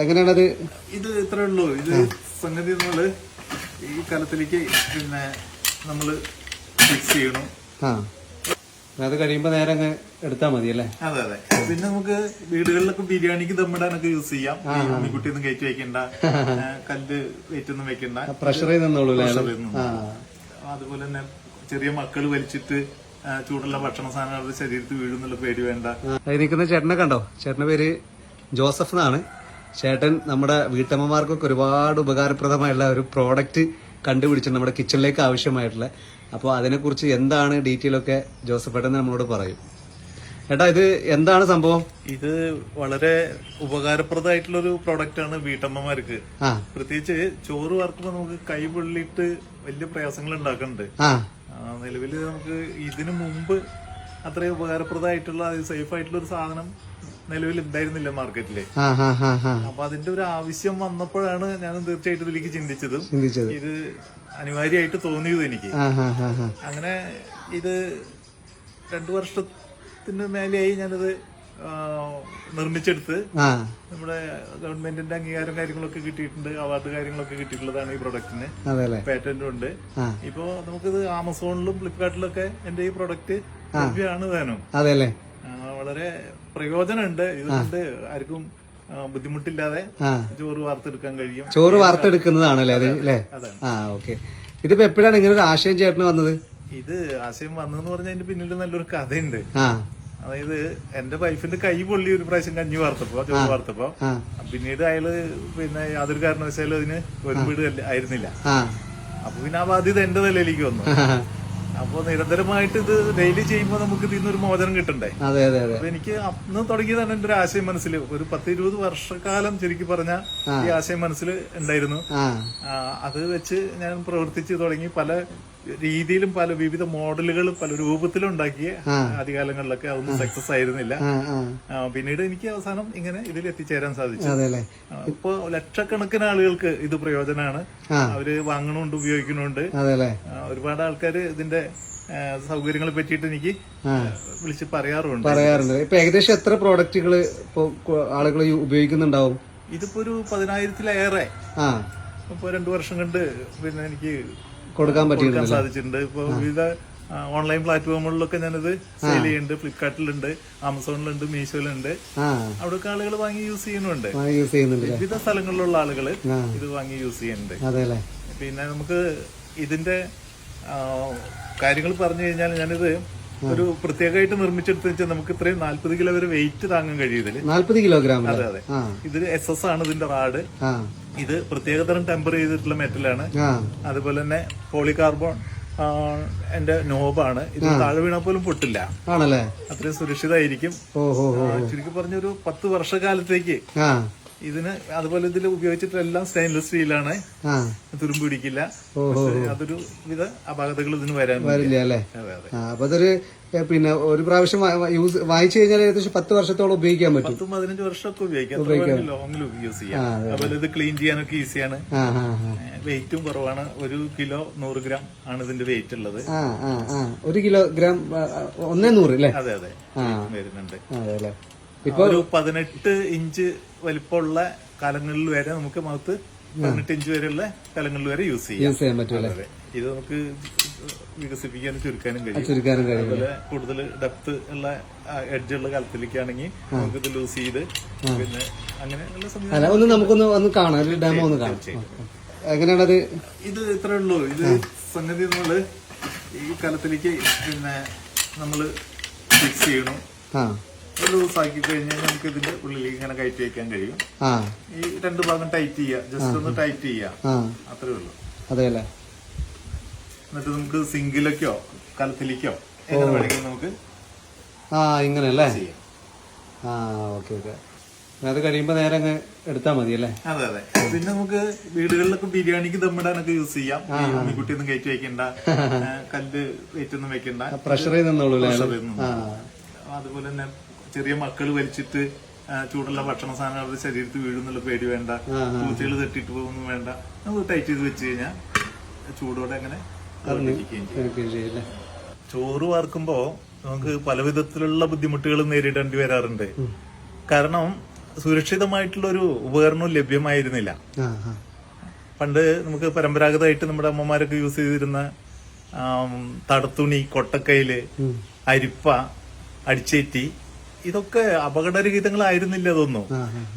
എങ്ങനെയാണത്? ഇത് ഇത്രേ ഉള്ളൂ. ഇത് സംഗതി നമ്മൾ ഈ കലത്തിലേക്ക് പിന്നെ നമ്മൾ ഫിക്സ് ചെയ്യണം. ആ. അത് കഴിയുമ്പോ നേരെ അങ്ങ് എടുത്താൽ മതി അല്ലേ? അതെ അതെ. പിന്നെ നമുക്ക് വീടുകളിലൊക്കെ ബിരിയാണിക്ക് ദമ്മിടാനൊക്കെ യൂസ് ചെയ്യാം. ഉണ്ണിക്കുട്ടി ഒന്നും കയറ്റി വെക്കണ്ട. കല്ല് വെയിറ്റ് ഒന്നും വെക്കണ്ട പ്രഷർ നിന്നോളൂ അതുപോലെ തന്നെ ചെറിയ മക്കൾ വലിച്ചിട്ട് ചൂടുള്ള ഭക്ഷണ സാധനങ്ങൾ ശരീരത്തിൽ വീഴുന്നുള്ള പേടി വേണ്ട. നിൽക്കുന്ന ചേട്ടനെ കണ്ടോ? ചേട്ടന്റെ പേര് ജോസഫ് എന്നാണ്. ചേട്ടൻ നമ്മുടെ വീട്ടമ്മമാർക്കൊക്കെ ഒരുപാട് ഉപകാരപ്രദമായുള്ള ഒരു പ്രോഡക്റ്റ് കണ്ടുപിടിച്ചിട്ടുണ്ട് നമ്മുടെ കിച്ചണിലേക്ക് ആവശ്യമായിട്ടുള്ള. അപ്പോൾ അതിനെക്കുറിച്ച് എന്താണ് ഡീറ്റെയിൽ ഒക്കെ ജോസഫ് ഏട്ടൻ നമ്മളോട് പറയും. ഏട്ടാ ഇത് എന്താണ് സംഭവം? ഇത് വളരെ ഉപകാരപ്രദമായിട്ടുള്ള ഒരു പ്രോഡക്റ്റ് ആണ് വീട്ടമ്മമാർക്ക് പ്രത്യേകിച്ച് ചോറ് വറക്കുമ്പോൾ നമുക്ക് കൈ പൊള്ളിയിട്ട് വലിയ പ്രയാസങ്ങൾ ഉണ്ടാക്കുന്നുണ്ട് നിലവിൽ നമുക്ക് ഇതിനു മുമ്പ് അത്രയും ഉപകാരപ്രദമായിട്ടുള്ള സേഫ് ആയിട്ടുള്ള ഒരു സാധനം നിലവിൽ ഉണ്ടായിരുന്നില്ല മാർക്കറ്റിൽ അപ്പൊ അതിന്റെ ഒരു ആവശ്യം വന്നപ്പോഴാണ് ഞാൻ തീർച്ചയായിട്ടും ഇതിലേക്ക് ചിന്തിച്ചതും. ഇത് അനിവാര്യമായിട്ട് തോന്നിയത് എനിക്ക്. അങ്ങനെ ഇത് രണ്ടു വർഷത്തിന് മേലെയായി ഞാനിത് നിർമ്മിച്ചെടുത്ത്. നമ്മുടെ ഗവൺമെന്റിന്റെ അംഗീകാരം കാര്യങ്ങളൊക്കെ കിട്ടിയിട്ടുണ്ട്. അവാർഡ് കാര്യങ്ങളൊക്കെ കിട്ടിയിട്ടുള്ളതാണ് ഈ പ്രൊഡക്റ്റിന് പേറ്റന്റും ഉണ്ട്. ഇപ്പോ നമുക്കിത് ആമസോണിലും ഫ്ലിപ്കാർട്ടിലും ഒക്കെ എന്റെ ഈ പ്രൊഡക്റ്റ് ലഭ്യമാണ് താനും അതെ വളരെ പ്രയോജനമുണ്ട്. ഇതുകൊണ്ട് ആർക്കും ബുദ്ധിമുട്ടില്ലാതെ ചോറ് വാർത്തെടുക്കാൻ കഴിയും. ചോറ് വാർത്തെടുക്കുന്നതാണല്ലേ അത് അല്ലേ. ആ ഓക്കെ. ഇതിപ്പോ എപ്പോഴാണ് ഇങ്ങനെ ഒരു ആശയം ചേട്ടന് വന്നത്? ഇത് ആശയം വന്നതെന്ന് പറഞ്ഞാൽ അതിന്റെ പിന്നിൽ നല്ലൊരു കഥയുണ്ട്. അതായത് എന്റെ വൈഫിന്റെ കൈ പൊള്ളി ഒരു പ്രാവശ്യം കഞ്ഞി വാർത്തപ്പോ ചോറ് വാർത്തപ്പോ. പിന്നീട് അയാൾ പിന്നെ യാതൊരു കാരണവശാലും അതിന് ഒരു വീട് ആയിരുന്നില്ല. അപ്പൊ പിന്നെ ആ ബാധ്യത എന്റെ നിലയിലേക്ക് വന്നു. അപ്പൊ നിരന്തരമായിട്ട് ഇത് ഡെയിലി ചെയ്യുമ്പോൾ നമുക്ക് ഇതിൽ നിന്നൊരു മോചനം കിട്ടണ്ടേ? അതെ അതെ അതെ. അപ്പൊ എനിക്ക് അന്ന് തുടങ്ങിയതാണ് എന്റെ ഒരു ആശയം മനസ്സിൽ ഒരു പത്ത് ഇരുപത് വർഷക്കാലം ശരിക്കും പറഞ്ഞ ഈ ആശയം മനസ്സിൽ ഉണ്ടായിരുന്നു. അത് വെച്ച് ഞാൻ പ്രവർത്തിച്ച് തുടങ്ങി പല രീതിയിലും പല വിവിധ മോഡലുകൾ പല രൂപത്തിലും ഉണ്ടാക്കിയ ആദ്യകാലങ്ങളിലൊക്കെ അതൊന്നും സക്സസ് ആയിരുന്നില്ല. പിന്നീട് എനിക്ക് അവസാനം ഇങ്ങനെ ഇതിൽ എത്തിച്ചേരാൻ സാധിച്ചു. ഇപ്പൊ ലക്ഷക്കണക്കിന് ആളുകൾക്ക് ഇത് പ്രയോജനമാണ്. അവർ വാങ്ങണുണ്ട് ഉപയോഗിക്കണുണ്ട് ഒരുപാട് ആൾക്കാർ ഇതിന്റെ സൗകര്യങ്ങളെ പറ്റിയിട്ട് എനിക്ക്. വിളിച്ച് പറയാറുണ്ട്. പറയാറുണ്ട്. ഇപ്പൊ ഏകദേശം എത്ര പ്രോഡക്റ്റുകൾ ഇപ്പൊ ആളുകൾ ഉപയോഗിക്കുന്നുണ്ടാവും? ഇതിപ്പോ ഒരു പതിനായിരത്തിലേറെ. ഇപ്പൊ രണ്ടു വർഷം കൊണ്ട് പിന്നെ എനിക്ക് കൊടുക്കാൻ കൊടുക്കാൻ സാധിച്ചിട്ടുണ്ട്. ഇപ്പൊ വിവിധ ഓൺലൈൻ പ്ലാറ്റ്ഫോമുകളിലൊക്കെ ഞാനിത് സെയിൽ ചെയ്യുന്നുണ്ട്. ഫ്ലിപ്കാർട്ടിലുണ്ട് ആമസോണിലുണ്ട് മീഷോയിലുണ്ട് അവിടെയൊക്കെ ആളുകൾ വാങ്ങി യൂസ് ചെയ്യുന്നുണ്ട്. യൂസ് ചെയ്യുന്നുണ്ട് വിവിധ സ്ഥലങ്ങളിലുള്ള ആളുകൾ ഇത് വാങ്ങി യൂസ് ചെയ്യുന്നുണ്ട്. പിന്നെ നമുക്ക് ഇതിന്റെ കാര്യങ്ങൾ പറഞ്ഞു കഴിഞ്ഞാൽ ഞാനിത് ഒരു പ്രത്യേകമായിട്ട് നിർമ്മിച്ചെടുത്ത് വെച്ചാൽ നമുക്ക് ഇത്രയും നാല്പത് കിലോ വരെ വെയിറ്റ് താങ്ങാൻ കഴിയും ഇതിൽ നാല്പത് കിലോഗ്രാം അതെ അതെ. ഇത് എസ് എസ് ആണ് ഇതിന്റെ റാഡ്. ഇത് പ്രത്യേകതരം ടെമ്പർ ചെയ്തിട്ടുള്ള മെറ്റലാണ് അതുപോലെ തന്നെ പോളികാർബോൺ എന്റെ നോബാണ് ഇത് താഴെ വീണാൽ പോലും പൊട്ടില്ല. ആണല്ലേ? അത്രയും സുരക്ഷിതമായിരിക്കും ചുരുക്കി പറഞ്ഞൊരു പത്ത് വർഷക്കാലത്തേക്ക് ഇതിന് അതുപോലെ ഇതിൽ ഉപയോഗിച്ചിട്ടെല്ലാം സ്റ്റെയിൻലെസ് സ്റ്റീലാണ് തുരുമ്പ് പിടിക്കില്ല. അതൊരു വിധ അപാകതകൾ ഇതിന് വരാൻ വരില്ല അല്ലേ? അപ്പൊ അതൊരു പിന്നെ ഒരു പ്രാവശ്യം യൂസ് വാങ്ങിച്ചു കഴിഞ്ഞാൽ ഏകദേശം പത്ത് വർഷത്തോളം ഉപയോഗിക്കാൻ പറ്റും. പത്തും പതിനഞ്ച് വർഷമൊക്കെ ഉപയോഗിക്കാം. ലോങ്ങിൽ യൂസ് ചെയ്യാം. അതുപോലെ ഇത് ക്ലീൻ ചെയ്യാനൊക്കെ ഈസിയാണ് വെയിറ്റും കുറവാണ്. ഒരു കിലോ നൂറ് ഗ്രാം ആണ് ഇതിന്റെ വെയിറ്റ് ഉള്ളത്. ഒരു കിലോഗ്രാം ഒന്നേ നൂറ് അല്ലേ? അതെ അതെ. വരുന്നുണ്ട്. അതെ അല്ലേ? ഒരു പതിനെട്ട് ഇഞ്ച് വലിപ്പമുള്ള കലങ്ങളിൽ വരെ നമുക്ക് മൗത്ത് പതിനെട്ട് ഇഞ്ച് വരെയുള്ള കലങ്ങളിൽ വരെ യൂസ് ചെയ്യാം. യൂസ് ചെയ്യാൻ ഇത് നമുക്ക് വികസിപ്പിക്കാനും ചുരുക്കാനും കഴിയും. ചുരുക്കാനും കഴിയും. അതുപോലെ കൂടുതൽ ഡെപ്ത് ഉള്ള എഡ്ജ് ഉള്ള കാലത്തിലേക്കാണെങ്കിൽ നമുക്ക് ഇത് ലൂസ് ചെയ്ത് പിന്നെ അല്ല ഒന്ന് നമുക്കൊന്ന് ഒന്ന് കാണാം. ഡെമോ ഒന്ന് കാണാം. എങ്ങനെയാണത്? ഇത് ഇത്രേ ഉള്ളൂ. ഇത് സംഗതി നമ്മൾ ഈ കലത്തിലേക്ക് പിന്നെ നമ്മൾ ഫിക്സ് ചെയ്യണം. ആ ലൂസ് ആക്കി കഴിഞ്ഞാൽ നമുക്ക് ഇതിന്റെ ഇങ്ങനെ കയറ്റി വെക്കാൻ കഴിയും. ഈ രണ്ട് ഭാഗം ടൈറ്റ് ചെയ്യുക ജസ്റ്റ് ഒന്ന് ടൈറ്റ് ചെയ്യുക അത്രേ ഉള്ളൂ. അതെ അല്ലേ എന്നിട്ട് നമുക്ക് സിങ്കിലേക്കോ കലത്തിലേക്കോ എങ്ങനെ വേണമെങ്കിലും നമുക്ക് ആ ഇങ്ങനെ അല്ലേ ആ ഓക്കെ ഓക്കെ. അത് കഴിയുമ്പോ നേരെ അങ്ങ് എടുത്താ മതി അല്ലേ അതെ അതെ. പിന്നെ നമുക്ക് വീടുകളിലൊക്കെ ബിരിയാണിക്ക് ദമ്മിടാനൊക്കെ യൂസ് ചെയ്യാം. ഈ ഉണ്ണിക്കുട്ടി ഒന്നും കയറ്റി വെക്കണ്ട. കല്ല് വെയിറ്റ് ഒന്നും വെക്കണ്ട പ്രഷർ ചെയ്ത് നിന്നോളൂ അതുപോലെ തന്നെ ചെറിയ മക്കൾ വലിച്ചിട്ട് ചൂടുള്ള ഭക്ഷണ സാധനം അവരുടെ ശരീരത്തിൽ വീഴുന്നുള്ള പേടി വേണ്ട. പൂച്ചകൾ തട്ടിട്ട് പോകുന്നു വേണ്ട. നമുക്ക് ടൈറ്റ് ചെയ്ത് വെച്ച് കഴിഞ്ഞാൽ ചൂടോടെ അങ്ങനെ ചോറ് വാർക്കുമ്പോ നമുക്ക് പല വിധത്തിലുള്ള ബുദ്ധിമുട്ടുകൾ നേരിടേണ്ടി വരാറുണ്ട്. കാരണം സുരക്ഷിതമായിട്ടുള്ള ഒരു ഉപകരണവും ലഭ്യമായിരുന്നില്ല. പണ്ട് നമുക്ക് പരമ്പരാഗതമായിട്ട് നമ്മുടെ അമ്മമാരൊക്കെ യൂസ് ചെയ്തിരുന്ന തടത്തുണി കൊട്ടക്കയിൽ അരിപ്പ അടിച്ചേറ്റി ഇതൊക്കെ അപകടരഹിതങ്ങളായിരുന്നില്ല അതൊന്നും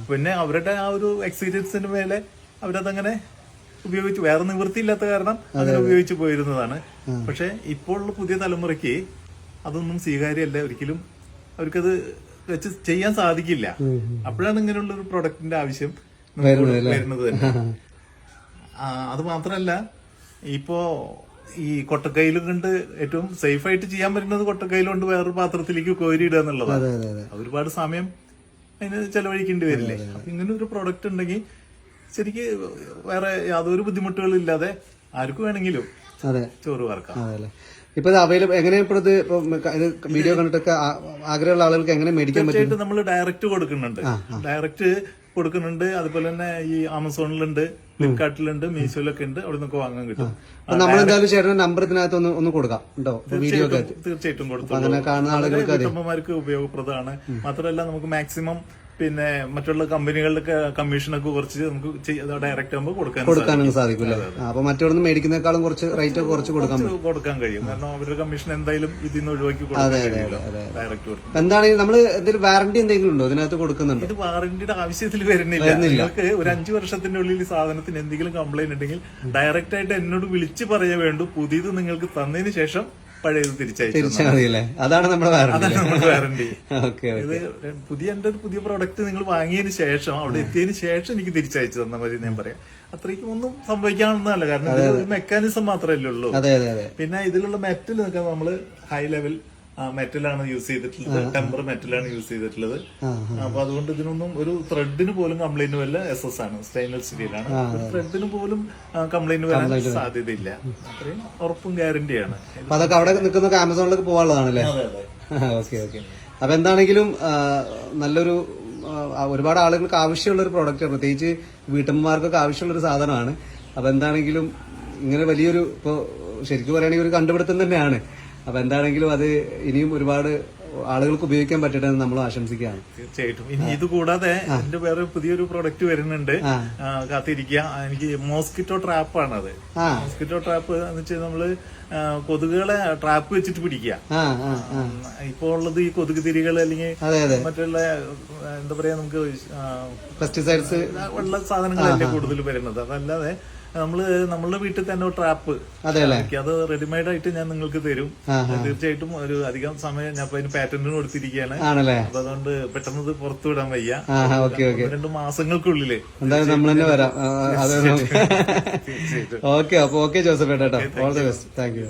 പിന്നെ അവരുടെ ആ ഒരു എക്സ്പീരിയൻസിന് മേലെ അവരതങ്ങനെ ഉപയോഗിച്ചു. വേറെ നിവൃത്തിയില്ലാത്ത കാരണം അങ്ങനെ ഉപയോഗിച്ചു പോയിരുന്നതാണ്. പക്ഷെ ഇപ്പോൾ ഉള്ള പുതിയ തലമുറയ്ക്ക് അതൊന്നും സ്വീകാര്യമല്ല. ഒരിക്കലും അവർക്കത് വെച്ച് ചെയ്യാൻ സാധിക്കില്ല. അപ്പോഴാണ് ഇങ്ങനെയുള്ള ഒരു പ്രൊഡക്റ്റിന്റെ ആവശ്യം വരുന്നത് തന്നെ. അത് മാത്രല്ല ഇപ്പോ ഈ കൊട്ടക്കൈയിൽ കണ്ട് ഏറ്റവും സേഫ് ആയിട്ട് ചെയ്യാൻ പറ്റുന്നത് കൊട്ടക്കൈയിൽ കൊണ്ട് വേറൊരു പാത്രത്തിലേക്ക് കോരിയിടുക എന്നുള്ളതാണ്. ഒരുപാട് സമയം അതിന് ചെലവഴിക്കേണ്ടി വരില്ലേ? അപ്പൊ ഇങ്ങനെ ഒരു പ്രൊഡക്റ്റ് ഉണ്ടെങ്കിൽ ശരിക്ക് വേറെ യാതൊരു ബുദ്ധിമുട്ടുകളും ഇല്ലാതെ ആർക്കും വേണമെങ്കിലും അതെ. ചോറ് വറക്കാം. ഇപ്പൊ അവൈലബിൾ എങ്ങനെ ഇപ്പൊ ഇത് വീഡിയോ കണ്ടിട്ടൊക്കെ ആഗ്രഹമുള്ള ആളുകൾക്ക് എങ്ങനെ മേടിക്കാൻ പറ്റും? നമ്മൾ ഡയറക്റ്റ് കൊടുക്കുന്നുണ്ട്. ഡയറക്റ്റ് കൊടുക്കുന്നുണ്ട്. അതുപോലെ തന്നെ ഈ ആമസോണിലുണ്ട് ഫ്ലിപ്കാർട്ടിലുണ്ട് മീഷോയിലൊക്കെ ഉണ്ട്. അവിടെ നിന്നൊക്കെ വാങ്ങാൻ കിട്ടും. നമ്മൾ എന്തായാലും ചേട്ടൻ നമ്പർ ഇതിനകത്ത് ഒന്ന് ഒന്ന് കൊടുക്കാം കേട്ടോ. വീഡിയോ തീർച്ചയായിട്ടും കൊടുത്തു. അങ്ങനെ കാണുന്ന ആളുകൾക്ക് അതെ ഉപയോഗപ്രദമാണ്. മാത്രമല്ല നമുക്ക് മാക്സിമം പിന്നെ മറ്റുള്ള കമ്പനികളുടെ കമ്മീഷനൊക്കെ കുറച്ച് നമുക്ക് ഡയറക്റ്റ് ആകുമ്പോൾ കൊടുക്കാൻ കൊടുക്കാനൊന്നും സാധിക്കില്ല? അപ്പൊ മറ്റൊന്ന് മേടിക്കുന്നേക്കാളും കുറച്ച് റേറ്റ് കുറച്ച് കൊടുക്കാൻ കൊടുക്കാൻ കഴിയും. കാരണം അവരുടെ കമ്മീഷൻ എന്തായാലും ഇതിൽ നിന്ന് ഒഴിവാക്കി ഡയറക്റ്റ് കൊടുക്കും എന്താണ് നമ്മൾ എന്തെങ്കിലും വാറണ്ടി എന്തെങ്കിലും ഉണ്ടോ? ഇതിനകത്ത് കൊടുക്കുന്നുണ്ട്? ഇത് വാറന്റിയുടെ ആവശ്യത്തിൽ വരുന്നില്ല. നിങ്ങൾക്ക് ഒരു അഞ്ചു വർഷത്തിന്റെ ഉള്ളിൽ ഈ സാധനത്തിന് എന്തെങ്കിലും കംപ്ലൈന്റ് ഉണ്ടെങ്കിൽ ഡയറക്റ്റ് ആയിട്ട് എന്നോട് വിളിച്ച് പറയാൻ വേണ്ടു. പുതിയത് നിങ്ങൾക്ക് തന്നതിന് ശേഷം പഴയത് തിരിച്ചയച്ചല്ലേ അതാണ് നമ്മുടെ വാറണ്ടി ഇത് പുതിയ എന്റെ ഒരു പുതിയ പ്രോഡക്റ്റ് നിങ്ങൾ വാങ്ങിയതിന് ശേഷം അവിടെ എത്തിയതിന് ശേഷം എനിക്ക് തിരിച്ചയച്ചു തന്നാൽ മതി ഞാൻ പറയാം. അത്രയ്ക്കും ഒന്നും സംഭവിക്കാവുന്നതല്ല. കാരണം മെക്കാനിസം മാത്രമല്ലേ ഉള്ളൂ. പിന്നെ ഇതിലുള്ള മെറ്റൽ ഒക്കെ നമ്മൾ ഹൈ ലെവൽ മെറ്റലാണ് യൂസ് ചെയ്തിട്ടുള്ളത്. ടെമ്പർ മെറ്റലാണ് യൂസ് ചെയ്തിട്ടുള്ളത്. അപ്പൊ അതുകൊണ്ട് ഇതിനൊന്നും ഒരു ത്രെഡിന് പോലും കംപ്ലൈന്റ് വല്ല എസ് എസ് ആണ്. സ്റ്റെയിൻലെസ് സ്റ്റീലാണ് ത്രെഡിന് പോലും കംപ്ലൈന്റ് വരാൻ സാധ്യതയില്ല. അത്രയും ഉറപ്പും ഗ്യാരണ്ടിയാണ് അതൊക്കെ അവിടെ നിൽക്കുന്ന ആമസോണിലേക്ക് പോകാനുള്ളതാണല്ലേ? അതെ അതെ. ഓക്കെ ഓക്കെ അപ്പൊ എന്താണെങ്കിലും നല്ലൊരു ഒരുപാട് ആളുകൾക്ക് ആവശ്യമുള്ള ഒരു പ്രൊഡക്റ്റ് പ്രത്യേകിച്ച് വീട്ടമ്മമാർക്കൊക്കെ ആവശ്യമുള്ള ഒരു സാധനമാണ്. അപ്പൊ എന്താണെങ്കിലും ഇങ്ങനെ വലിയൊരു ഇപ്പോ ശരിക്കും പറയുകയാണെങ്കിൽ ഒരു കണ്ടുപിടുത്തം തന്നെയാണ്. അപ്പൊ എന്താണെങ്കിലും അത് ഇനിയും ഒരുപാട് ആളുകൾക്ക് ഉപയോഗിക്കാൻ പറ്റട്ടെ എന്ന് നമ്മൾ ആശംസിക്കുകയാണ്. തീർച്ചയായിട്ടും. ഇനി ഇത് കൂടാതെ എന്റെ വേറെ പുതിയൊരു പ്രൊഡക്റ്റ് വരുന്നുണ്ട്. കാത്തിരിക്കുക. എനിക്ക് മോസ്കിറ്റോ ട്രാപ്പ് ആണ് അത് മോസ്കിറ്റോ ട്രാപ്പ് എന്ന് വെച്ചാൽ നമ്മൾ കൊതുകുകളെ ട്രാപ്പ് വെച്ചിട്ട് പിടിക്കുക. ഇപ്പോ ഉള്ളത് ഈ കൊതുക് തിരികൾ അല്ലെങ്കിൽ മറ്റുള്ള എന്താ പറയാ നമുക്ക് പെസ്റ്റിസൈഡ്സ് ഉള്ള സാധനങ്ങളല്ലേ കൂടുതൽ വരുന്നത്. അതല്ലാതെ നമ്മൾ നമ്മളുടെ വീട്ടിൽ തന്നെ ട്രാപ്പ് അതെ റെഡിമെയ്ഡ് ആയിട്ട് ഞാൻ നിങ്ങൾക്ക് തരും. തീർച്ചയായിട്ടും ഒരു അധികം സമയം ഞാൻ അതിന് പാറ്റന്റിന് കൊടുത്തിരിക്കുകയാണ് അപ്പൊ അതുകൊണ്ട് പെട്ടെന്ന് ഇത് പുറത്തു വിടാൻ വയ്യ. രണ്ട് മാസങ്ങൾക്കുള്ളിൽ. എന്തായാലും നമ്മൾ തന്നെ വരാം. ഓക്കെ അപ്പൊ ഓക്കെ ജോസഫ് ഏട്ടാ all the best thank you.